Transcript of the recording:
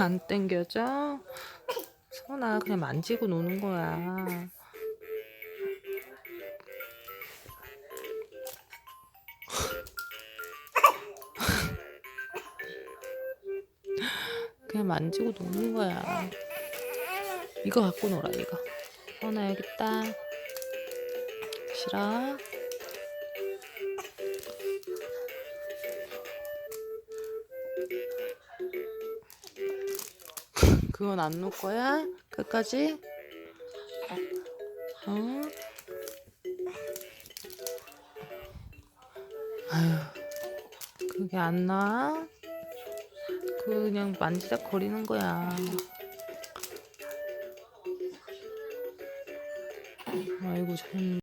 안 땡겨져? 선아 그냥 만지고 노는 거야. 그냥 만지고 노는 거야. 이거 갖고 놀아 이거. 선아 여기 있다. 싫어? 그건 안 놓을 거야? 끝까지? 어? 아휴, 그게 안 나? 그냥 만지작 거리는 거야. 아이고, 참.